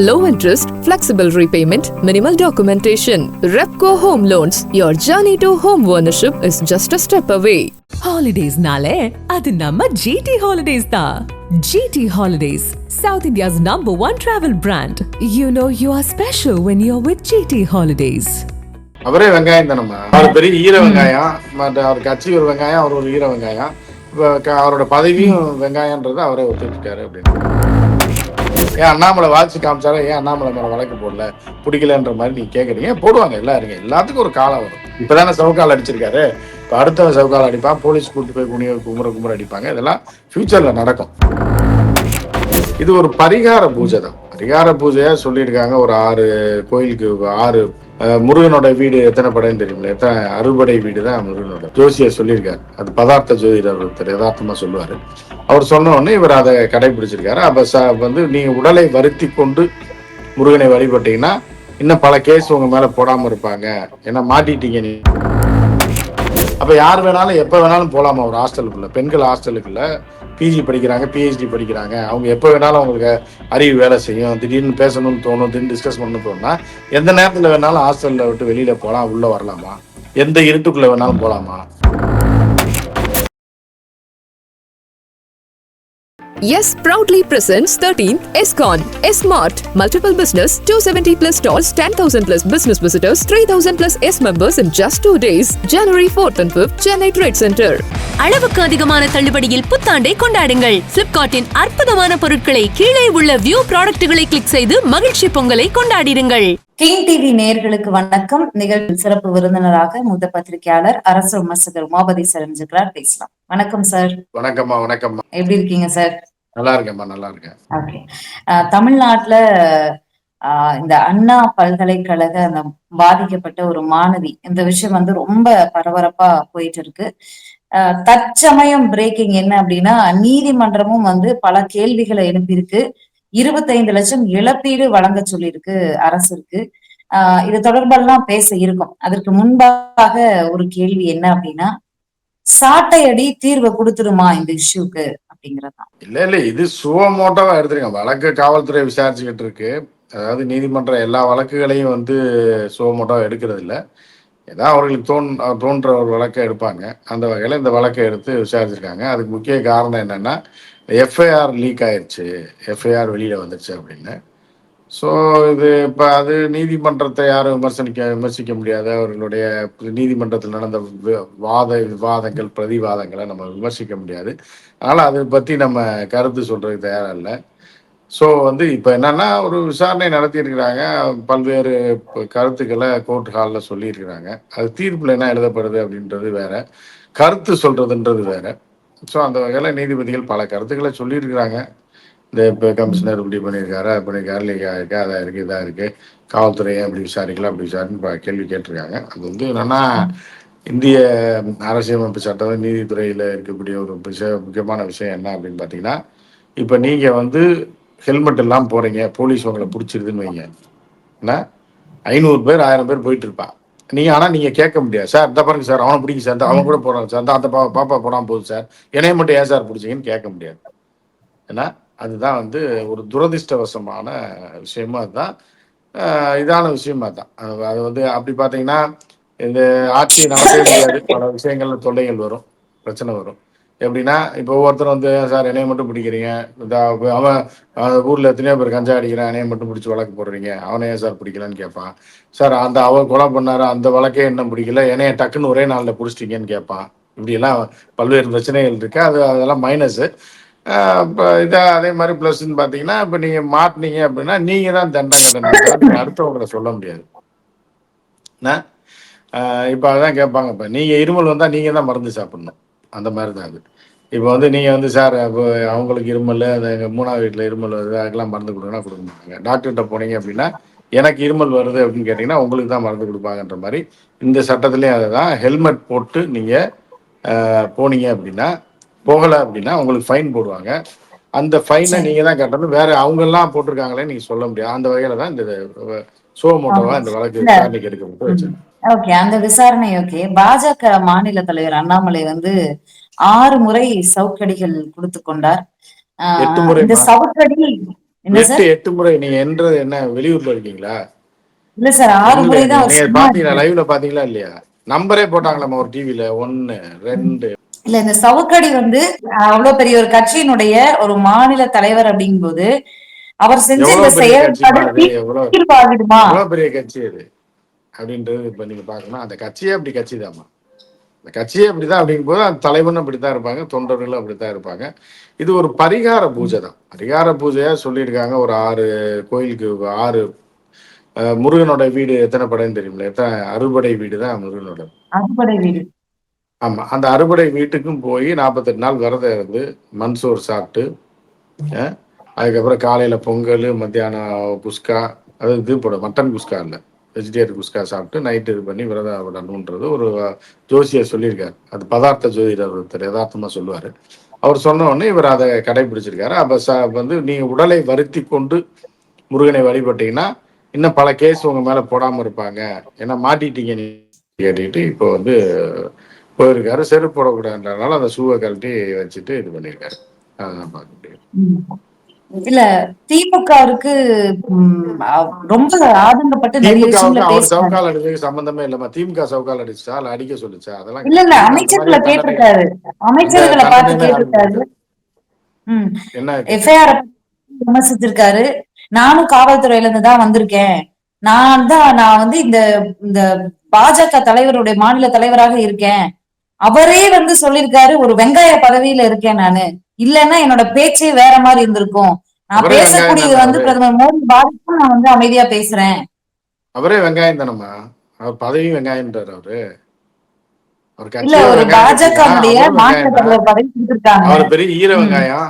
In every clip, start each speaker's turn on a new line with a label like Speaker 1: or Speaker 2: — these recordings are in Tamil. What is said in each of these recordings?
Speaker 1: Low interest, flexible repayment, minimal documentation. Repco Home Loans. Your journey to home ownership is just a step away.
Speaker 2: ஹாலிடேஸ்னாலே அது நம்ம ஜிடி ஹாலிடேஸ் தான் GT holidays South India's number one travel brand you know you are special when you are with GT holidays
Speaker 3: அவரே வெங்காயம் தானம்மா அவர் பெரிய ஈர வெங்காயம் மற்ற அவர் கட்சி ஒரு வெங்காயம் அவர் ஒரு ஈர வெங்காயம் அவரோட பதவியும் வெங்காயன்றது அவரே ஒத்துக்கிட்டாரு அப்படின்னு ஏன் அண்ணாமலை வாட்சி காமிச்சாலும் ஏன் அண்ணாமலை மேல வழக்கு போடல? பிடிக்கலன்ற மாதிரி நீங்க கேக்குறீங்க. போடுவாங்க எல்லாருங்க எல்லாத்துக்கும் ஒரு காலம் வரும். இப்பதானே சவுக்கால் அடிச்சிருக்காரு. இப்போ அடுத்தவன் சவுக்கால் அடிப்பான். போலீஸ் கூட்டு போய் குனிய குமுற குமுற அடிப்பாங்க. இதெல்லாம் ஃபியூச்சர்ல நடக்கும். இது ஒரு பரிகார பூஜை தான். பரிகார பூஜையா சொல்லியிருக்காங்க. ஒரு ஆறு கோயிலுக்கு ஆறு முருகனோட வீடு எத்தனை படைன்னு தெரியுமில்ல? எத்தனை அறுபடை வீடு தான் முருகனோட. ஜோசியர் சொல்லியிருக்காரு. அது பதார்த்த ஜோதிடர் ஒருத்தர் யதார்த்தமா சொல்லுவாரு. அவர் சொன்ன உடனே இவர் அதை கடைபிடிச்சிருக்காரு. அப்ப ச வந்து நீங்க உடலை வருத்தி கொண்டு முருகனை வழிபட்டீங்கன்னா இன்னும் பல கேஸ் உங்க மேல போடாம இருப்பாங்க. ஏன்னா மாட்டிட்டீங்க நீ. அப்போ யார் வேணாலும் எப்போ வேணாலும் போகலாமா ஒரு ஹாஸ்டலுக்குள்ள? பெண்கள் ஹாஸ்டலுக்குள்ள பிஜி படிக்கிறாங்க பிஹெச்டி படிக்கிறாங்க. அவங்க எப்போ வேணாலும் அவங்களுக்கு அறிவு வேலை செய்யும். திடீர்னு பேசணும்னு தோணும் திடீர்னு டிஸ்கஸ் பண்ணணும்னு தோணுன்னா எந்த நேரத்தில் வேணாலும் ஹாஸ்டலில் விட்டு வெளியில் போகலாம் உள்ளே வரலாமா? எந்த இருட்டுக்குள்ளே வேணாலும் போலாமா?
Speaker 1: Yes proudly presents 13th SCON. S-Mart. Multiple business, 270 plus stalls, 10,000 plus business visitors, 3,000 plus S members in just two days. January 4th and 5th, Chennai Trade Center.
Speaker 4: அளவுக்கு அதிகமான தள்ளுபடியில் புத்தாண்டை கொண்டாடுங்கள் பிளிப்கார்ட்டின் அற்புதமான பொருட்களை கீழே உள்ள வியூ ப்ராடக்ட்டுகளை கிளிக் செய்து மகிழ்ச்சி பொங்கலை கொண்டாடிடுங்கள்
Speaker 5: கிங் டிவி நேயர்களுக்கு வணக்கம் நிகழ்ச்சியில் சிறப்பு விருந்தினராக மூத்த பத்திரிகையாளர் அரசு விமர்சகர் உமாபதி சார் பேசலாம் வணக்கம் சார்
Speaker 3: வணக்கம்மா வணக்கம்மா
Speaker 5: எப்படி இருக்கீங்க சார்
Speaker 3: நல்லா இருக்கேம்மா நல்லா இருக்கேன்.
Speaker 5: ஓகே. தமிழ்நாட்டுல ஆஹ் இந்த அண்ணா பல்கலைக்கழக அந்த பாதிக்கப்பட்ட ஒரு மாணவி இந்த விஷயம் வந்து ரொம்ப பரபரப்பா போயிட்டு இருக்கு ஆஹ் தற்சமயம் பிரேக்கிங் என்ன அப்படின்னா நீதிமன்றமும் வந்து பல கேள்விகளை எழுப்பியிருக்கு. இருபத்தைந்து லட்சம் இழப்பீடு வழங்க சொல்லியிருக்கு அரசிற்கு ஆஹ் இது தொடர்பெல்லாம் பேச இருக்கும். அதற்கு முன்பாக ஒரு கேள்வி என்ன அப்படின்னா சாட்டையடி தீர்வை கொடுத்துருமா இந்த இஷ்யூக்கு அப்படிங்கறதுதான்
Speaker 3: இல்ல இல்ல இது சுவமோட்டோவா எடுத்துருங்க வழக்கு காவல்துறை விசாரிச்சுக்கிட்டு இருக்கு. அதாவது நீதிமன்றம் எல்லா வழக்குகளையும் வந்து சுவமோட்டோவா எடுக்கிறது இல்ல ஏதாவது அவர்களுக்கு தோன் தோன்ற ஒரு வழக்கை எடுப்பாங்க. அந்த வகையில இந்த வழக்கை எடுத்து விசாரிச்சிருக்காங்க. அதுக்கு முக்கிய காரணம் என்னன்னா எஃப்ஐஆர் லீக் ஆயிடுச்சு எஃப்ஐஆர் வெளியில வந்துருச்சு அப்படின்னு. ஸோ இது இப்போ அது நீதிமன்றத்தை யாரும் விமர்சனிக்க விமர்சிக்க முடியாத அவர்களுடைய நீதிமன்றத்தில் நடந்த வி- வாத விவாதங்கள் பிரதிவாதங்களை நம்ம விமர்சிக்க முடியாது. அதனால் அதை பற்றி நம்ம கருத்து சொல்கிறதுக்கு தயாராக இல்லை ஸோ வந்து இப்போ என்னென்னா ஒரு விசாரணை நடத்தியிருக்கிறாங்க. பல்வேறு கருத்துக்களை கோர்ட் ஹாலில் சொல்லியிருக்கிறாங்க. அது தீர்ப்பில் என்ன எழுதப்படுது அப்படின்றது வேற. கருத்து சொல்கிறதுன்றது வேற. ஸோ அந்த வகையில் நீதிபதிகள் பல கருத்துக்களை சொல்லியிருக்கிறாங்க. இந்த இப்போ கமிஷனர் இப்படி பண்ணியிருக்காரு அது பண்ணியிருக்காரு லீகா இருக்கு அதாக இருக்குது இதாக இருக்குது காவல்துறையை அப்படி விசாரிக்கலாம் அப்படி விசாரின்னு ப- கேள்வி கேட்டிருக்காங்க. அது வந்து என்னென்னா இந்திய அரசியலமைப்பு சட்டம் நீதித்துறையில் இருக்கக்கூடிய ஒரு விஷய முக்கியமான விஷயம் என்ன அப்படின்னு பார்த்தீங்கன்னா இப்போ நீங்கள் வந்து ஹெல்மெட் இல்லாமல் போகிறீங்க போலீஸ் உங்களை பிடிச்சிருதுன்னு வைங்க. என்ன? ஐநூறு பேர் ஆயிரம் பேர் போயிட்டு இருப்பான். நீங்கள் ஆனால் நீங்கள் கேட்க முடியாது. சார் இந்த பாருங்க சார் அவனை பிடிக்கும் சார் இந்த அவன் கூட போகிறான் சார் அந்த பா பாப்பா போனால் போகுது சார். என்னைய மட்டும் ஏன் சார் பிடிச்சிங்கன்னு கேட்க முடியாது. ஏன்னா அதுதான் வந்து ஒரு துரதிர்ஷ்டவசமான விஷயமும் அதுதான். இதான விஷயமா தான் அது வந்து அப்படி பார்த்தீங்கன்னா இந்த ஆட்சி நடக்கவே முடியாது. பல விஷயங்கள்ல தொல்லைகள் வரும் பிரச்சனை வரும். எப்படின்னா இப்போ ஒவ்வொருத்தர் வந்து சார் என்னைய மட்டும் பிடிக்கிறீங்க? இந்த அவன் அவன் ஊர்ல எத்தனையோ பேர் கஞ்சா அடிக்கிறான். என்னைய மட்டும் பிடிச்சி வழக்கு போடுறீங்க? அவனை ஏன் சார் பிடிக்கலன்னு கேட்பான். சார் அந்த அவன் கொலை பண்ணாரு. அந்த வழக்கே என்ன பிடிக்கல. என்னைய டக்குன்னு ஒரே நாளில் பிடிச்சிட்டீங்கன்னு கேட்பான். இப்படியெல்லாம் பல்வேறு பிரச்சனைகள் இருக்கு. அது அதெல்லாம் மைனஸு இப்போ இதை அதே மாதிரி ப்ளஸ்ன்னு பார்த்தீங்கன்னா இப்போ நீங்கள் மாட்டினீங்க அப்படின்னா நீங்கள் தான் தண்டனை அடுத்தவங்களை சொல்ல முடியாது. என்ன? இப்போ அதான் கேட்பாங்க இப்போ நீங்கள் இருமல் வந்தால் நீங்கள் தான் மருந்து சாப்பிடணும். அந்த மாதிரி தான் அது. இப்போ வந்து நீங்கள் வந்து சார் இப்போ அவங்களுக்கு இருமல் அந்த மூணாவது வீட்டில் இருமல் வருது அதுக்கெல்லாம் மருந்து கொடுங்கன்னா கொடுக்க மாட்டாங்க டாக்டர்கிட்ட போனீங்க அப்படின்னா எனக்கு இருமல் வருது அப்படின்னு கேட்டிங்கன்னா உங்களுக்கு தான் மருந்து கொடுப்பாங்கன்ற மாதிரி இந்த சட்டத்துலேயும் அதை தான் ஹெல்மெட் போட்டு நீங்கள் போனீங்க அப்படின்னா போகலை அப்படின்னா உங்களுக்கு ஃபைன் போடுவாங்க. அந்த ஃபைனை நீங்கள் தான் கட்டணும். வேற அவங்கெல்லாம் போட்டிருக்காங்களே நீங்கள் சொல்ல முடியாது. அந்த வகையில் தான் இந்த சோமோட்டோவா இந்த வழக்கு விசாரணைக்கு எடுக்கப்பட்டு வச்சது
Speaker 5: ஓகே அந்த விசாரணை ஓகே பாஜக மாநில தலைவர் அண்ணாமலை வந்து ஆறு முறை சவுக்கடிகள் கொடுத்து கொண்டார். இந்த சவுக்கடி என்ன
Speaker 3: எட்டு
Speaker 5: சார்?
Speaker 3: எட்டு முறை. நீங்க என்றது என்ன வெளியூர்ல இருக்கீங்களா?
Speaker 5: இல்ல சார் ஆறு முறை தான்.
Speaker 3: பாத்தீங்களா லைவ்ல பாத்தீங்களா இல்லையா? நம்பரே போட்டாங்களாமா ஒரு டிவில ஒன்னு ரெண்டு.
Speaker 5: இல்ல இந்த சவுக்கடி வந்து அவ்வளவு பெரிய ஒரு கட்சியினுடைய ஒரு மாநில தலைவர் அப்படிங்கும்போது அவர் செஞ்ச இந்த செயல்பாடு
Speaker 3: பெரிய கட்சி அது? அப்படின்றது இப்ப நீங்க பார்க்கணும் அந்த கட்சியே அப்படி கட்சி தாமா அந்த கட்சியே அப்படிதான் அப்படிங்கும் போது அந்த தலைவனும் அப்படித்தான் இருப்பாங்க தொண்டர்களும் அப்படித்தான் இருப்பாங்க. இது ஒரு பரிகார பூஜை தான். பரிகார பூஜையா சொல்லியிருக்காங்க ஒரு ஆறு கோயிலுக்கு ஆறு முருகனோட வீடு எத்தனை படைன்னு தெரியுமில்ல? எத்தனை அறுபடை வீடு தான் முருகனோட.
Speaker 5: அறுபடை வீடு.
Speaker 3: ஆமா அந்த அறுபடை வீட்டுக்கும் போய் நாற்பத்தெட்டு நாள் விரதம் இருந்து மண்சோறு சாப்பிட்டு அதுக்கப்புறம் காலையில பொங்கல் மத்தியானம் குஸ்கா அது இது போட மட்டன் குஸ்கா இல்லை. வெஜிடேரியன் குஸ்கா சாப்பிட்டு நைட்டு இது பண்ணி விரதம் விடணுன்றது ஒரு ஜோசியர் சொல்லியிருக்காரு. அது பதார்த்த ஜோதிடர் ஒருத்தர் யதார்த்தமாக சொல்லுவார். அவர் சொன்ன உடனே இவர் அதை கடைபிடிச்சிருக்காரு. அப்போ ச வந்து நீங்கள் உடலை வருத்தி கொண்டு முருகனை வழிபட்டீங்கன்னா இன்னும் பல கேஸ் உங்கள் மேலே போடாமல் இருப்பாங்க. ஏன்னா மாட்டிட்டீங்க நீ கேட்டுக்கிட்டு இப்போ வந்து போயிருக்காரு. செருப்பு போடக்கூடாதுன்றதுனால அந்த ஷூவை கழட்டி வச்சுட்டு இது பண்ணியிருக்காரு. அதான் பார்க்க முடியும்.
Speaker 5: இல்ல திமுகவுக்கு ரொம்ப ஆதங்கப்பட்டு
Speaker 3: சவுக்கால் அடிச்சதுக்கு சம்பந்தமே இல்லம்மா. திமுக சவுக்கால் அடிச்சா இல்ல அடிக்க சொல்லுச்சா? அதெல்லாம்
Speaker 5: இல்ல இல்ல அமைச்சர்களை கேட்டிருக்காரு. அமைச்சர்களை பார்த்து கேட்டிருக்காரு. ம்.
Speaker 3: என்ன
Speaker 5: எஃப்ஐஆர் விமர்சிச்சிருக்காரு. நானும் காவல்துறையில இருந்து தான் வந்திருக்கேன். நான் தான் நான் வந்து இந்த இந்த பாஜக தலைவருடைய மாநில தலைவராக இருக்கேன். அவரே வந்து சொல்லியிருக்காரு ஒரு வெங்காய பதவியில இருக்கேன் நானு. இல்லைன்னா என்னோட பேச்சே வேற மாதிரி இருந்திருக்கும். நான் பேசக்கூடியது வந்து பிரதமர் மோடி பாதிக்கும் நான் வந்து அமைதியா பேசுறேன்.
Speaker 3: அவரே வெங்காயம் தானம்மா? அவர் பதவியும் வெங்காயம்ன்றாரு அவரு. அவர்
Speaker 5: பதவி
Speaker 3: பெரிய ஈர. வெங்காயம்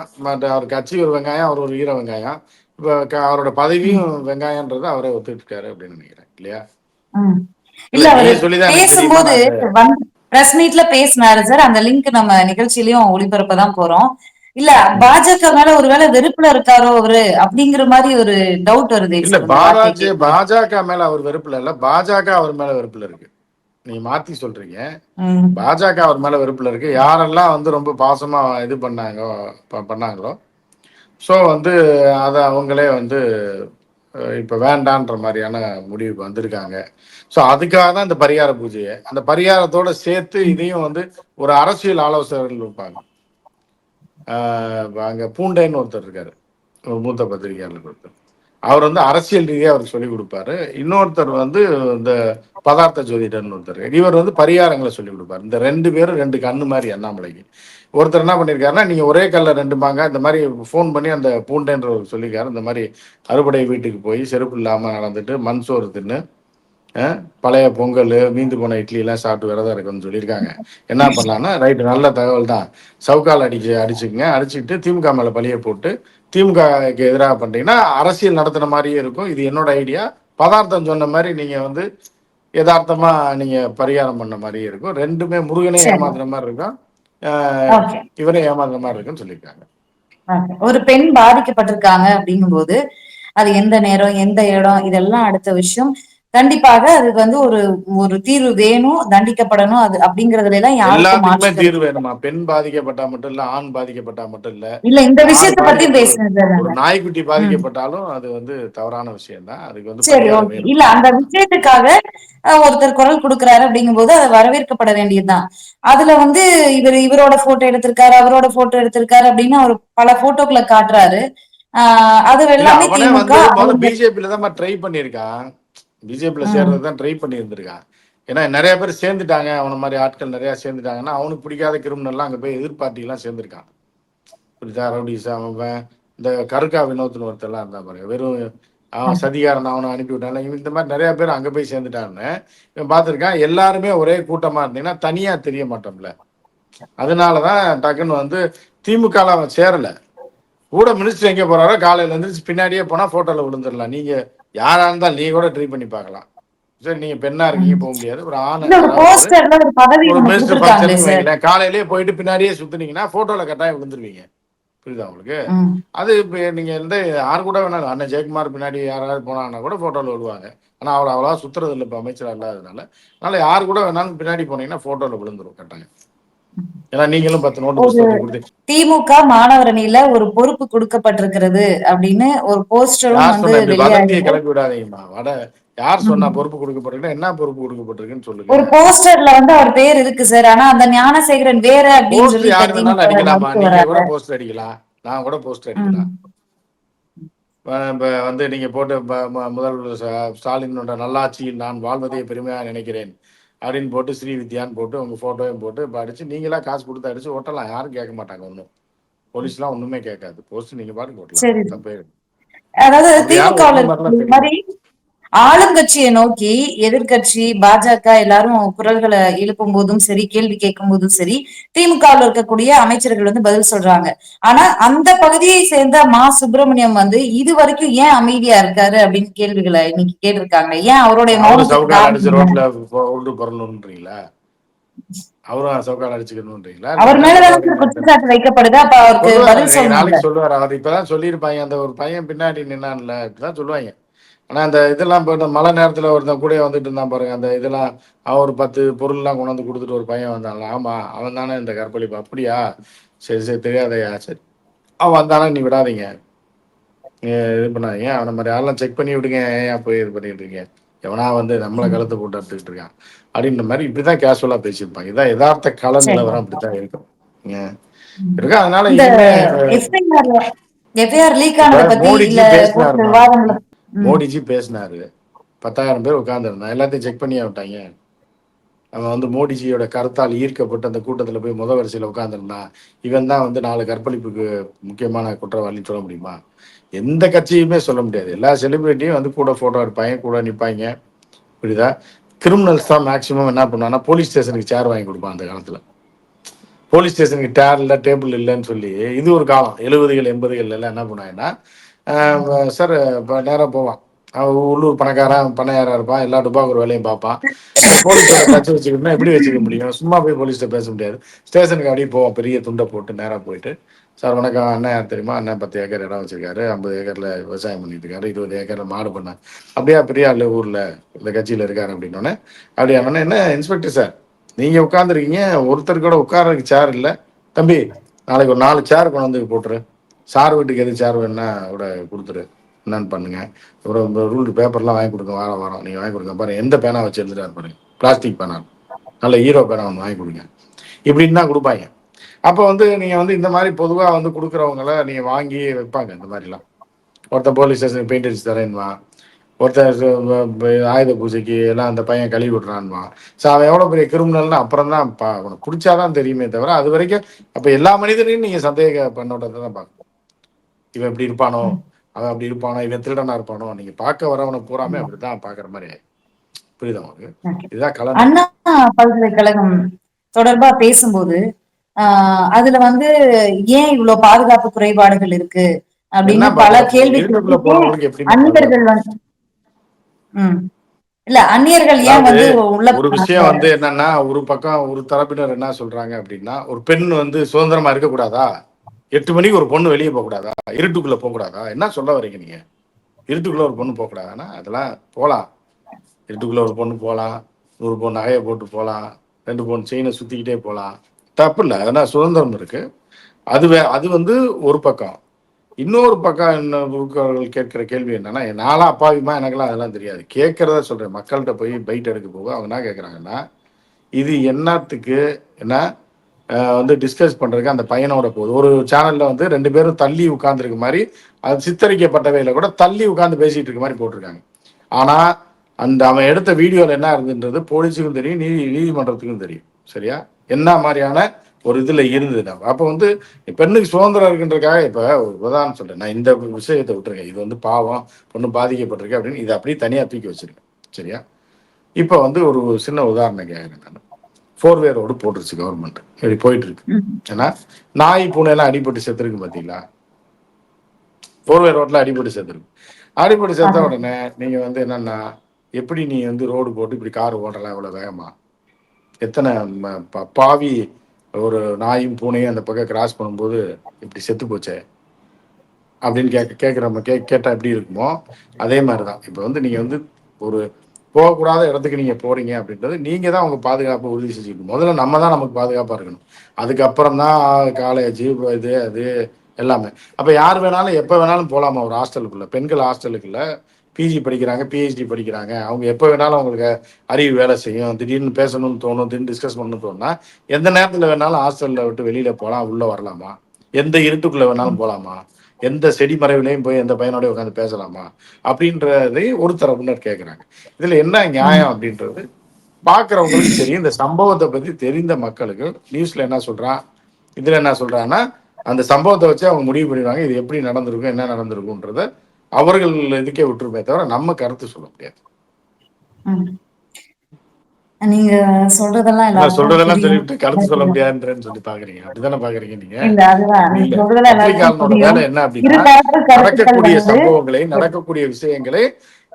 Speaker 3: அவர் கட்சி ஒரு வெங்காயம் அவர் ஒரு ஈர வெங்காயம். இப்போ அவரோட பதவியும் வெங்காயம்ன்றது அவரே ஒத்துட்டு இருக்காரு அப்படின்னு நினைக்கிறேன் இல்லையா. இல்ல
Speaker 5: பேசும்போது பிரஸ் மீட்ல பேசினாரு சார். அந்த லிங்க் நம்ம நிகழ்ச்சியிலயும் ஒளிபரப்ப தான் போறோம். இல்ல பாஜக மேல ஒருவேளை வெறுப்புல இருக்காரோ அவரு அப்படிங்கிற மாதிரி ஒரு டவுட் வருது.
Speaker 3: இல்ல
Speaker 5: வார்த்தைக்கு.
Speaker 3: பாஜக மேல அவர் வெறுப்புல இல்ல பாஜக அவர் மேல வெறுப்புல இருக்கு. நீங்க மாத்தி சொல்றீங்க. பாஜக அவர் மேல வெறுப்புல இருக்கு. யாரெல்லாம் வந்து ரொம்ப பாசமா இது பண்ணாங்க பண்ணாங்களோ ஸோ வந்து அதை அவங்களே வந்து இப்ப வேண்டான்ற மாதிரியான முடிவுக்கு வந்திருக்காங்க. ஸோ அதுக்காக தான் இந்த பரிகார பூஜையை அந்த பரிகாரத்தோட சேர்த்து இதையும் வந்து ஒரு அரசியல் ஆலோசகர்கள் இருப்பாங்க அங்கே பூண்டைன்னு ஒருத்தர் இருக்காரு. ஒரு மூத்த பத்திரிகையாளர் ஒருத்தர். அவர் வந்து அரசியல் ரீதியாக அவர் சொல்லிக் கொடுப்பாரு. இன்னொருத்தர் வந்து இந்த பதார்த்த ஜோதிடர்னு ஒருத்தர் இவர் வந்து பரிகாரங்களை சொல்லிக் கொடுப்பாரு. இந்த ரெண்டு பேரும் ரெண்டு கண்ணு மாதிரி அண்ணாமலைக்கு. ஒருத்தர் என்ன பண்ணியிருக்காருன்னா நீங்க ஒரே கல்ல ரெண்டு மாங்க இந்த மாதிரி ஃபோன் பண்ணி அந்த பூண்டைன்றவர் சொல்லியிருக்காரு இந்த மாதிரி அறுபடை வீட்டுக்கு போய் செருப்பு இல்லாமல் நடந்துட்டு மண் சோறு தின்னு பழைய பொங்கல் மீந்து போன இட்லி எல்லாம் சாப்பிட்டு விரதம் இருக்குன்னு சொல்லியிருக்காங்க. என்ன பண்ணலாம்னா ரைட்டு நல்ல தகவல் தான். சவுக்கால் அடிச்சு அடிச்சுக்கங்க. அடிச்சுக்கிட்டு திமுக மேல பழிய போட்டு திமுகக்கு எதிராக பண்ணிட்டீங்கன்னா அரசியல் நடத்துன மாதிரியே இருக்கும். இது என்னோட ஐடியா. பதார்த்தம் சொன்ன மாதிரி நீங்க வந்து யதார்த்தமா நீங்க பரிகாரம் பண்ண மாதிரியே இருக்கும். ரெண்டுமே முருகனே. ஏமாத்துற மாதிரி இருக்கும். இவரே ஏமாத்துற மாதிரி இருக்குன்னு சொல்லியிருக்காங்க.
Speaker 5: ஒரு பெண் பாதிக்கப்பட்டிருக்காங்க அப்படிங்கும்போது அது எந்த நேரம் எந்த இடம் இதெல்லாம் அடுத்த விஷயம். கண்டிப்பாக அதுக்கு வந்து ஒரு ஒரு தீர்வு வேணும் தண்டிக்கப்படணும் அது அப்படிங்கறதுல எல்லாம் கருத்து
Speaker 3: தீர்வு வேணுமா பெண் பாதிக்கப்பட்டா மட்டும் இல்ல ஆண் பாதிக்கப்பட்டா மட்டும் இல்ல.
Speaker 5: இல்ல இந்த விஷயத்தை பத்தி
Speaker 3: ஒரு நாய்க்குட்டி பாதிக்கப்பட்டாலும் அது வந்து தவறான விஷயம் தான். அதுக்கு வந்து
Speaker 5: சரி ஓகே. இல்ல அந்த விஷயத்துக்காக ஒருத்தர் குரல் கொடுக்கிறாரு அப்படிங்கும்போது அது வரவேற்கப்பட வேண்டியதுதான். அதுல வந்து இவர் இவரோட போட்டோ எடுத்திருக்காரு அவரோட போட்டோ எடுத்திருக்காரு அப்படின்னு அவர் பல போட்டோக்களை காட்டுறாரு. ஆஹ் அது எல்லாமே திமுக
Speaker 3: தான் ட்ரை பண்ணியிருக்கான். பிஜேபியில. சேர்றது தான் ட்ரை பண்ணி இருந்திருக்கான் ஏன்னா நிறைய பேர் சேர்ந்துட்டாங்க. அவன மாதிரி ஆட்கள் நிறைய சேர்ந்துட்டாங்கன்னா அவனுக்கு பிடிக்காத கிரிமினல்லாம் அங்க போய் எதிர்பார்ட்டி எல்லாம் சேர்ந்திருக்கான். புரியுதா? ரவுடிஸ் அவன் இந்த கருக்கா வினோத்னு ஒருத்தர்லாம் இருந்தா பாருங்க. வெறும் அவன் சதிகாரன் அவனை அனுப்பி விட்டான். இந்த மாதிரி நிறைய பேர் அங்க போய் சேர்ந்துட்டான்னு இவன் பார்த்திருக்கான். எல்லாருமே ஒரே கூட்டமா இருந்தீங்கன்னா தனியா தெரிய மாட்டோம்ல. அதனாலதான் டக்குன்னு வந்து திமுக அவன் சேரல. கூட மினிஸ்டர் எங்க போறாரோ காலையில எழுந்திரிச்சு பின்னாடியே போனா போட்டோல விழுந்துடலாம். நீங்க யாரா இருந்தாலும் நீங்க கூட ட்ரை பண்ணி பார்க்கலாம். சரி நீங்க பெண்ணா இருக்கீங்க போக முடியாது. ஒரு ஆண் காலையிலேயே போயிட்டு பின்னாடியே சுத்துனீங்கன்னா போட்டோல கட்டாயம் விழுந்துருவீங்க. புரியுதா உங்களுக்கு. அது இப்போ நீங்க எந்த யார் கூட வேணாலும் அண்ணன் ஜெயக்குமார் பின்னாடி யாராவது போனாங்கன்னா கூட போட்டோல விழுவாங்க. ஆனா அவளை அவ்வளவா சுத்துறது இல்லை இப்போ அமைச்சரா இல்லாததுனால. அதனால யார் கூட வேணாலும் பின்னாடி போனீங்கன்னா போட்டோல விழுந்துரும் கட்டாயம். ஏன்னா நீங்களும் பத்து நோட்டு
Speaker 5: ஒரு திமுக மாணவர் அணியில ஒரு பொறுப்பு கொடுக்கப்பட்டிருக்கிறது அப்படின்னு ஒரு போஸ்டரும் வந்து
Speaker 3: கிளப்பி விடாதீங்கம்மா வட யார் சொன்னா. பொறுப்பு கொடுக்கப்பட்டிருக்குன்னா என்ன பொறுப்பு கொடுக்கப்பட்டிருக்குன்னு
Speaker 5: ஒரு
Speaker 3: சொல்லுங்க
Speaker 5: போஸ்டர்ல வந்து அவர் பேர் இருக்கு சார். ஆனா அந்த ஞானசேகரன் வேற அப்படின்னு சொல்லி
Speaker 3: யார் வேணாலும் அடிக்கலாமா. நீங்க கூட போஸ்டர் அடிக்கலாம். நான் கூட போஸ்டர் அடிக்கலாம். இப்ப வந்து நீங்க போட்டு ப- ம- முதல்வர் ச- ஸ்டாலினோட நல்லாட்சியில் நான் வாழ்வதை பெருமையா நினைக்கிறேன். அப்படின்னு போட்டு ஸ்ரீ வித்யான்னு போட்டு உங்க போட்டோவையும் போட்டு இப்ப அடிச்சு நீங்களா காசு கொடுத்து அடிச்சு ஓட்டலாம். யாரும் கேட்க மாட்டாங்க ஒன்றும் போலீஸ்லாம் ஒண்ணுமே கேட்காது. போஸ்ட் நீங்க பாட்டுக்கு
Speaker 5: சரி.
Speaker 3: ஓட்டலாம் தப்பே.
Speaker 5: அதாவது ஆளுங்கட்சியை நோக்கி எதிர்க்கட்சி பாஜக எல்லாரும் குரல்களை எழுப்பும் போதும் சரி கேள்வி கேட்கும் போதும் சரி திமுகவில் இருக்கக்கூடிய அமைச்சர்கள் வந்து பதில் சொல்றாங்க. ஆனா அந்த பகுதியை சேர்ந்த மா. சுப்பிரமணியம் வந்து இது வரைக்கும் ஏன் அமைதியா இருக்காரு அப்படின்னு கேள்விகளை இன்னைக்கு கேட்டிருக்காங்க. ஏன் அவருடைய
Speaker 3: அவரும் சவுக்கால் அடிச்சுக்கணுன்றீங்களா?
Speaker 5: அவர் மேலதான் குற்றச்சாட்டு வைக்கப்படுது. அப்ப அவருக்கு பதில்
Speaker 3: சொல்லுவாரு. அவர் இப்பதான் சொல்லியிருப்பாங்க. அந்த ஒரு பையன் பின்னாடி நின்னான்ல. இப்படிதான் சொல்லுவாங்க. ஆனா அந்த இதெல்லாம் போய் இந்த மழை நேரத்துல ஒருத்தன் கூட வந்துட்டு இருந்தான் பாருங்க அந்த இதெல்லாம் அவன் ஒரு பத்து பொருள்லாம் கொண்டு வந்து கொடுத்துட்டு ஒரு பையன் வந்தான்ல ஆமா அவன் தானே இந்த கற்பழிப்பு. அப்படியா? சரி சரி தெரியாதயா? சரி. அவன் வந்தானா நீ விடாதீங்க. நீ இது பண்ணாதீங்க. அவனை மாதிரி ஆள்லாம் செக் பண்ணி விடுங்க. ஏன் போய் இது பண்ணிட்டு இருக்கீங்க? எவனா வந்து நம்மளை கழுத்தை போட்டு எடுத்துக்கிட்டு இருக்கான். அப்படின்ற மாதிரி இப்படிதான் கேஷுவலா பேசியிருப்பாங்க. இதான் யதார்த்த கல. நிலவரம் அப்படித்தான் இருக்கும். இருக்கு. அதனால
Speaker 5: எஃப்ஐஆர் லீக் ஆனதை பத்தி இல்ல விவாதங்களை.
Speaker 3: மோடிஜி பேசினாரு. பத்தாயிரம் பேர் உட்கார்ந்துருந்தான் எல்லாத்தையும் செக் பண்ணியா விட்டாங்க. அவன் வந்து மோடிஜியோட கருத்தால் ஈர்க்கப்பட்டு அந்த கூட்டத்தில் போய் முத வரிசையில் உட்காந்துருந்தான் இவன் தான் வந்து நாலு கற்பழிப்புக்கு முக்கியமான குற்றவாளின்னு சொல்ல முடியுமா? எந்த கட்சியுமே சொல்ல முடியாது. எல்லா செலிபிரிட்டியும் வந்து கூட ஃபோட்டோ எடுப்பாங்க கூட நிற்பாங்க புரியுதா? கிரிமினல்ஸ் தான் மேக்ஸிமம் என்ன பண்ணுவாங்கன்னா போலீஸ் ஸ்டேஷனுக்கு சேர் வாங்கி கொடுப்பான் அந்த காலத்தில். போலீஸ் ஸ்டேஷனுக்கு டேர் இல்லை டேபிள் இல்லைன்னு சொல்லி இது ஒரு காலம். எழுபதுகள் எண்பதுகள் எல்லாம் என்ன பண்ணாங்கன்னா சார் நேராக போவான். அவன் உள்ளூர் பணக்காரன் பணையாரா இருப்பான். எல்லா டுபாக்கு ஒரு வேலையும் பார்ப்பான். போலீஸோட கட்சி வச்சுக்கணும்னா எப்படி வச்சுக்க முடியும்? சும்மா போய் போலீஸ்கிட்ட பேச முடியாது. ஸ்டேஷனுக்கு அப்படியே போவான். பெரிய துண்டை போட்டு நேராக போயிட்டு. சார் வணக்கம். அண்ணன் யார் தெரியுமா? அண்ணன் பத்து ஏக்கர் இடம் வச்சிருக்காரு. ஐம்பது ஏக்கர்ல விவசாயம் பண்ணிட்டு இருக்காரு. இருபது ஏக்கர்ல மாடு பண்ண. அப்படியே பெரிய ஆளு ஊர்ல இந்த கட்சியில இருக்காரு அப்படின்னோடனே அப்படி அண்ணன் என்ன இன்ஸ்பெக்டர் சார்? நீங்க உட்காந்துருக்கீங்க ஒருத்தர் கூட உட்கார்றதுக்கு சேர் இல்லை. தம்பி நாளைக்கு ஒரு நாலு சேர் கொண்டு வந்து போட்டுரு. சார் வீட்டுக்கு எது சார் வேணும்னா கூட கொடுத்துரு. என்னன்னு பண்ணுங்க. அப்புறம் ரூல் பேப்பர்லாம் வாங்கி கொடுங்க. வாரம் வாரம் நீங்கள் வாங்கி கொடுங்க. பாருங்க எந்த பேனா வச்சு எழுதுறாரு பாருங்க. பிளாஸ்டிக் பேனா. நல்ல ஹீரோ பேனா ஒன்று வாங்கி கொடுங்க. இப்படின்னு தான் கொடுப்பாங்க. அப்போ வந்து நீங்கள் வந்து இந்த மாதிரி பொதுவாக வந்து கொடுக்குறவங்கள நீங்கள் வாங்கி வைப்பாங்க இந்த மாதிரிலாம். ஒருத்தன் போலீஸ் ஸ்டேஷனுக்கு பெயிண்ட் அடிச்சு தரேன்வான் ஒருத்தன் ஆயுத பூஜைக்கு எல்லாம் அந்த பையன் கழுவி விட்றான்வான் ஸோ அவன் எவ்வளோ பெரிய கிரிமினல்னு அப்புறம் தான் பா அவனை குடிச்சாதான் தெரியுமே தவிர அது வரைக்கும் அப்போ எல்லா மனிதனையும் நீங்கள் சந்தேக பண்ணோட்டத்தை தான் பார்க்கணும். இவன் இப்படி இருப்பானோ? அவன் அப்படி இருப்பானோ? இவன் திருடனா இருப்பானோ? நீங்க பார்க்க வரவனை பூராமே அப்படிதான் பார்க்குற மாதிரி. புரியுதா உங்களுக்கு. இதுதான் கலந்து.
Speaker 5: அண்ணா பல்கலைக்கழகம் தொடர்பா பேசும்போது அதுல வந்து ஏன் இவ்வளவு பாதுகாப்பு குறைபாடுகள் இருக்கு? அப்படின்னு பல? கேள்விகள் அந்நியர்கள் வந்து இல்ல அந்நியர்கள் ஏன் வந்து உள்ள
Speaker 3: ஒரு விஷயம் வந்து என்னன்னா ஒரு பக்கம் ஒரு தரப்பினர் என்ன சொல்றாங்க அப்படின்னா ஒரு பெண் வந்து சுதந்திரமா இருக்கக்கூடாதா? எட்டு மணிக்கு ஒரு பொண்ணு வெளியே போகக்கூடாதா? இருட்டுக்குள்ளே இருட்டுக்குள்ள என்ன சொல்ல வரீங்க நீங்க? இருட்டுக்குள்ள ஒரு பொண்ணு போகக்கூடாதுன்னா அதெல்லாம் போகலாம் இருட்டுக்குள்ள ஒரு பொண்ணு போகலாம் நூறு பொண்ணு நகையை போட்டு போகலாம் ரெண்டு பொண்ணு செயினை சுத்திக்கிட்டே போகலாம் தப்பு இல்லை. அதெல்லாம் சுதந்திரம் இருக்கு. அது வே அது வந்து ஒரு பக்கம். இன்னொரு பக்கம் என்ன இருக்கிறவர்கள் கேட்கிற கேள்வி என்னன்னா நாளா அப்பாவிமா எனக்கெல்லாம் அதெல்லாம் தெரியாது. கேட்கறத சொல்றேன். மக்கள்கிட்ட போய் பைட் எடுக்க போக அவங்க என்ன கேட்குறாங்கன்னா இது என்னத்துக்கு என்ன வந்து டிஸ்கஸ் பண்ணுறதுக்கு அந்த பையனோட போகுது. ஒரு சேனலில் வந்து ரெண்டு பேரும் தள்ளி உட்காந்துருக்க மாதிரி அது சித்தரிக்கப்பட்டவையில் கூட தள்ளி உட்காந்து பேசிகிட்டு இருக்க மாதிரி போட்டிருக்காங்க. ஆனால் அந்த அவன் எடுத்த வீடியோவில் என்ன இருந்துன்றது போலீஸுக்கும் தெரியும் நீதி நீதிமன்றத்துக்கும் தெரியும். சரியா? என்ன மாதிரியான ஒரு இதில் இருந்தது அப்போ வந்து பெண்ணுக்கு சுதந்திரம் இருக்குன்றக்காக இப்போ ஒரு உதாரணம் சொல்கிறேன் நான் இந்த விஷயத்தை விட்டுருக்கேன். இது வந்து பாவம் பொண்ணு பாதிக்கப்பட்டிருக்கு அப்படின்னு இதை அப்படியே தனியாக தூக்கி வச்சிருக்கேன். சரியா? இப்போ வந்து ஒரு சின்ன உதாரணம் கேட்குறேன் நான். ஃபோர் ரோடு போட்டுருச்சு கவர்மெண்ட் இப்படி போயிட்டு இருக்கு. ஏன்னா நாய் பூனை எல்லாம் அடிபட்டு செத்துருக்கு பாத்தீங்களா? ஃபோர் வே ரோட்ல அடிபட்டு செத்துருக்கு அடிபட்டு செத்த. உடனே நீங்க வந்து என்னன்னா எப்படி நீ வந்து ரோடு போட்டு இப்படி கார் ஓட்டலாம் இவ்வளவு வேகமா? எத்தனை பாவி ஒரு நாயும் பூனையும் அந்த பக்கம் கிராஸ் பண்ணும்போது இப்படி செத்து போச்சே? அப்படின்னு கேட்க கேட்குறவங்க கே கேட்டால் எப்படி இருக்குமோ? அதே மாதிரி தான் இப்போ வந்து நீங்கள் வந்து ஒரு போகக்கூடாத இடத்துக்கு நீங்க போறீங்க அப்படின்றது நீங்க தான் உங்க பாதுகாப்பை உறுதி செஞ்சுக்கணும். முதல்ல நம்ம தான் நமக்கு பாதுகாப்பா இருக்கணும். அதுக்கப்புறம் தான் காலேஜ் இது அது எல்லாமே. அப்ப யார் வேணாலும் எப்ப வேணாலும் போலாமா ஒரு ஹாஸ்டலுக்குள்ள. பெண்கள் ஹாஸ்டலுக்குள்ள பிஜி படிக்கிறாங்க பிஹெச்டி படிக்கிறாங்க. அவங்க எப்போ வேணாலும் அவங்களுக்கு அறிவு வேலை செய்யும். திடீர்னு பேசணும்னு தோணும் திடீர்னு டிஸ்கஸ் பண்ணணும்னு தோணுனா எந்த நேரத்தில் வேணாலும் ஹாஸ்டலில் விட்டு வெளியில போகலாம் உள்ள வரலாமா? எந்த இருட்டுக்குள்ள வேணாலும் போகலாமா எந்த செடி மறைவிலையும் போய் எந்த பையனோடய உட்காந்து பேசலாமா? அப்படின்றதை ஒரு முன்னர் கேட்குறாங்க இதுல என்ன நியாயம் அப்படின்றது பார்க்குறவங்களுக்கு தெரியும். இந்த சம்பவத்தை பத்தி தெரிந்த மக்களுக்கு நியூஸ்ல என்ன சொல்றான்? இதுல என்ன சொல்றான்னா அந்த சம்பவத்தை வச்சு அவங்க முடிவு பண்ணிடுவாங்க. இது எப்படி நடந்திருக்கும் என்ன நடந்திருக்கும்ன்றத அவர்கள் இதுக்கே விட்டுருமே தவிர நம்ம கருத்து சொல்ல முடியாது.
Speaker 5: நீங்க சொல்றதெல்லாம் எல்லாருக்கும்
Speaker 3: சொல்றதெல்லாம்
Speaker 5: புரியும்.
Speaker 3: சொல்லிவிட்டு கருத்து சொல்ல முடியாதுன்றேன்னு சொல்லி பாக்குறீங்க அப்படிதானே பாக்குறீங்க நீங்க?
Speaker 5: இல்ல அதுதான்.
Speaker 3: இல்ல. வேலை என்ன அப்படின்னா நடக்கக்கூடிய சம்பவங்களை நடக்கக்கூடிய விஷயங்களை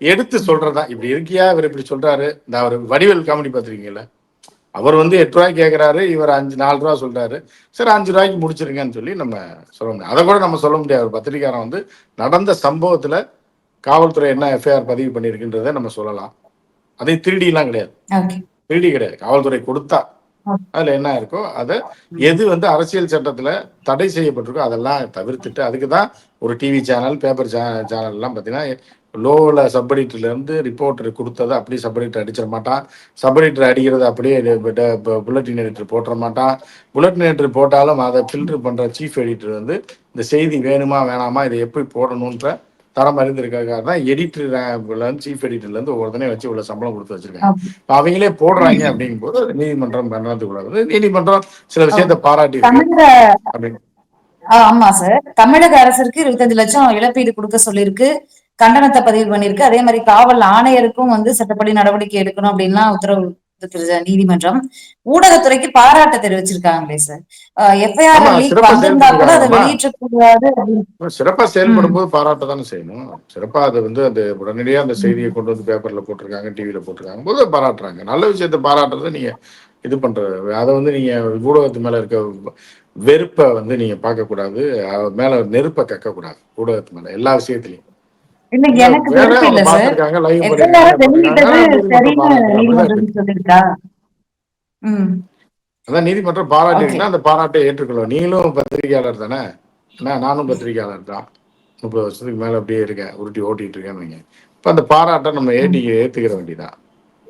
Speaker 3: எடுத்து சொல்றதா. இப்படி இருக்கியா? இவர் இப்படி சொல்றாரு. இந்த அவர் வடிவேல் காமெடி பார்த்திருக்கீங்கல்ல? அவர் வந்து எட்டு ரூபாய்க்கு கேட்கறாரு இவர் அஞ்சு நாலு ரூபா சொல்றாரு. சரி அஞ்சு ரூபாய்க்கு முடிச்சிருங்கன்னு சொல்லி நம்ம சொல்ல முடியும். அதை கூட நம்ம சொல்ல முடியாது. ஒரு பத்திரிக்காரன் வந்து நடந்த சம்பவத்துல காவல்துறை என்ன எஃப்ஐஆர் பதிவு பண்ணியிருக்குன்றதை நம்ம சொல்லலாம். அதை திருடிலாம் கிடையாது.
Speaker 5: ஓகே
Speaker 3: திருடி கிடையாது. காவல்துறை கொடுத்தா அதுல என்ன இருக்கோ அதை எது வந்து அரசியல் சட்டத்துல தடை செய்யப்பட்டிருக்கோ அதெல்லாம் தவிர்த்துட்டு அதுக்கு தான் ஒரு டிவி சேனல் பேப்பர் சேனல் எல்லாம் பாத்தீங்கன்னா லோவில் சப்படிட்டர்ல இருந்து ரிப்போர்ட்டர் கொடுத்ததை அப்படியே சப்படிட்டர் அடிச்சிட மாட்டான். சப்படிட்டர் அடிக்கிறது அப்படியே புல்லட்டின் எடிட்டர் போட்டுற மாட்டான். புல்லட்டின் எடிட்டர் போட்டாலும் அதை ஃபில்டர் பண்ற சீஃப் எடிட்டர் வந்து இந்த செய்தி வேணுமா வேணாமா இதை எப்படி போடணுன்ற தரம் அறிந்திருக்காக தான் எடிட்டர் சீஃப் எடிட்டர்ல இருந்து ஒவ்வொருத்தனையும் வச்சு இவ்வளவு சம்பளம் கொடுத்து வச்சிருக்காங்க. அவங்களே போடுறாங்க அப்படிங்கும்போது அது நீதிமன்றம் பண்ணது கூடாது நீதிமன்றம் சில விஷயத்தை பாராட்டி அப்படின்னு.
Speaker 5: ஆமா சார் தமிழக அரசிற்கு இருபத்தஞ்சு லட்சம் இழப்பீடு கொடுக்க சொல்லியிருக்கு. கண்டனத்தை பதிவு பண்ணிருக்கு அதே மாதிரி காவல் ஆணையருக்கும் வந்து சட்டப்படி நடவடிக்கை எடுக்கணும் அப்படின்லாம் உத்தரவு நீதிமன்றம் ஊடகத்துறைக்கு பாராட்டு தெரிவிச்சிருக்காங்களே சார். எஃப்ஐஆர் லீக் வந்திருந்தா கூட அதை அப்படின்னு.
Speaker 3: சிறப்பா செயல்படும் போது பாராட்ட தானே செய்யணும். சிறப்பா அது வந்து அந்த உடனடியா அந்த செய்தியை கொண்டு வந்து பேப்பர்ல போட்டிருக்காங்க டிவில போட்டிருக்காங்க. போது பாராட்டுறாங்க. நல்ல விஷயத்தை பாராட்டுறதை நீங்க இது பண்றது. அதை வந்து நீங்க ஊடகத்து மேல இருக்க வெறுப்பை வந்து நீங்க பார்க்க கூடாது மேல நெருப்பை கக்க கூடாது ஊடகத்து மேல எல்லா விஷயத்திலையும்.
Speaker 5: இல்ல எனக்கு வெறுப்பு இல்ல சார்
Speaker 3: பண்ணிருக்காங்க,
Speaker 5: வெளியிட்டது
Speaker 3: நீதிமன்றம்
Speaker 5: சரின்னு. நீதிமன்றம் சொல்லியிருக்கா ம்.
Speaker 3: அதான் நீதிமன்றம் பாராட்டிருக்குன்னா அந்த பாராட்டை ஏற்றுக்கொள்ளும். நீங்களும் பத்திரிகையாளர் தானே? என்ன நானும் பத்திரிகையாளர் தான். முப்பது வருஷத்துக்கு மேல அப்படியே இருக்கேன். உருட்டி ஓட்டிட்டு இருக்கேன்னு வைங்க. இப்ப அந்த பாராட்டை நம்ம ஏற்றி ஏத்துக்கிற வேண்டியதான்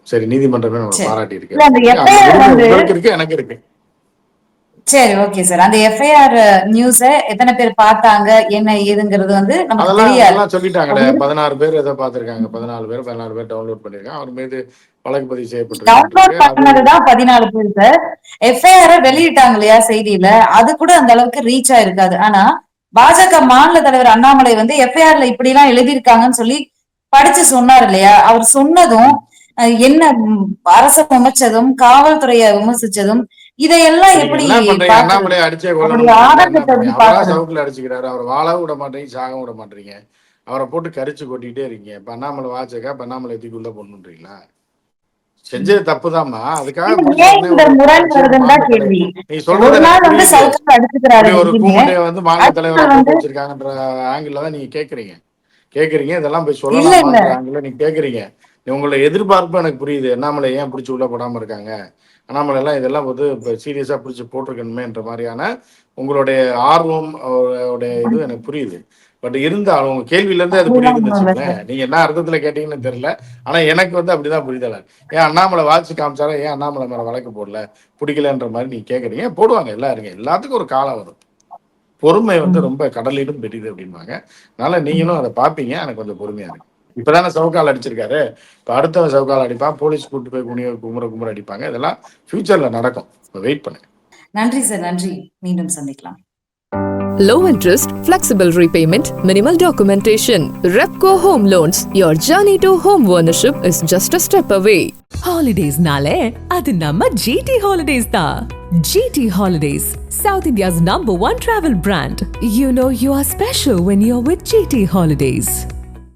Speaker 3: சரி நீதிமன்றமே நம்ம. பாராட்டி இருக்கு எனக்கு இருக்கு.
Speaker 5: சரி ஓகே சார் அந்த எஃப்ஐஆர் நியூஸ எத்தனை பேர் பார்த்தாங்க என்ன ஏதுங்கிறது வந்து நமக்கு
Speaker 3: அதெல்லாம்
Speaker 5: தெரியாது.
Speaker 3: அதெல்லாம் சொல்லிட்டாங்களே. பதினாறு பேர் எதை பார்த்திருக்காங்க. பதினாலு பேர் பதினாலு பேர் டவுன்லோட் பண்ணிருக்காங்க அவர் மீது வழக்கு பதிவு
Speaker 5: டவுன்லோட் பண்ணதுதான் பதினாலு பேர் சார் எஃப்ஐஆர் வெளியிட்டாங்க இல்லையா செய்தியில? அது கூட அந்த அளவுக்கு ரீச் ஆயிருக்காது. ஆனா பாஜக மாநில தலைவர் அண்ணாமலை வந்து எஃப்ஐஆர்ல இப்படி எல்லாம் எழுதியிருக்காங்கன்னு சொல்லி படிச்சு சொன்னார் இல்லையா? அவர் சொன்னதும் என்ன அரச விமர்சதும் காவல்துறையை விமர்சிச்சதும் இதையெல்லாம் எப்படி?
Speaker 3: அண்ணாமலை அடிச்சே? சவுக்குல அடிச்சுக்கிறாரு. அவர் வாழவும் விட மாட்டீங்க சாகவும் விட மாட்டீங்க. அவரை போட்டு கரிச்சு கொட்டிட்டே இருக்கீங்க. இப்ப அண்ணாமலை வாச்சக்கா இப்ப அண்ணாமலை தூக்கிள்ள போடணுன்றீங்களா செஞ்சது தப்புதாம்மா. அதுக்காக
Speaker 5: இது
Speaker 3: முடிச்ச
Speaker 5: ஏன்
Speaker 3: உடனே
Speaker 5: இந்த
Speaker 3: ஒரு
Speaker 5: முரண்
Speaker 3: கட்சியை
Speaker 5: வருதுன்னு தான்
Speaker 3: மாத்த
Speaker 5: கேள்வி.
Speaker 3: நீ
Speaker 5: ஒரு
Speaker 3: சொல்றது ஒரு கூமுட்டையை வந்து மாநில தலைவரா வச்சிருக்காங்கன்ற ஆங்கிள் தான் நீங்க கேக்குறீங்க. கேக்குறீங்க இதெல்லாம் போய் சொல்லலாமான்ற ஆங்கிள் நீங்க கேக்குறீங்க. உங்களோட எதிர்பார்ப்பு எனக்கு புரியுது. அண்ணாமலை ஏன் பிடிச்சி உள்ள போடாம இருக்காங்க? அண்ணாமலை எல்லாம் இதெல்லாம் வந்து இப்போ சீரியஸா பிடிச்சி போட்டிருக்கணுமேன்ற மாதிரியான உங்களுடைய ஆர்வம் உடைய இது எனக்கு புரியுது. பட் இருந்தாலும் உங்க கேள்வியில இருந்து அது புரியுதுன்னு வச்சுக்கோங்களேன். நீங்க என்ன அர்த்தத்துல கேட்டீங்கன்னு தெரியல. ஆனா எனக்கு வந்து அப்படிதான் புரிதல ஏன் அண்ணாமலை வாட்சி காமிச்சாலும் ஏன் அண்ணாமலை மேல வழக்கு போடல? பிடிக்கலன்ற மாதிரி நீங்க கேக்குறீங்க. போடுவாங்க எல்லாம் இருங்க. எல்லாத்துக்கும் ஒரு காலம் வரும் பொறுமை வந்து ரொம்ப கடலிடும் பெரிது அப்படிம்பாங்க. அதனால நீங்களும் அதை பார்ப்பீங்க. எனக்கு கொஞ்சம் பொறுமையா இருக்கு. இப்பதானே சவுக்கால் அடிச்சிருக்காரு. இப்ப அடுத்தவன் சவுக்கால் அடிப்பான். போலீஸ் கூட்டு போய் குனிய குமுற குமுற அடிப்பாங்க. இதெல்லாம் ஃபியூச்சர்ல நடக்கும். வெயிட் பண்ணுங்க
Speaker 5: நன்றி சார் நன்றி. மீண்டும் சந்திக்கலாம்.
Speaker 1: Low interest, flexible repayment, minimal documentation. Repco Home Loans. Your journey to home ownership is just a step away.
Speaker 2: ஹாலிடேஸ்னாலே அது நம்ம ஜிடி ஹாலிடேஸ் தான் GT holidays South India's number one travel brand you know you are special when you are with GT holidays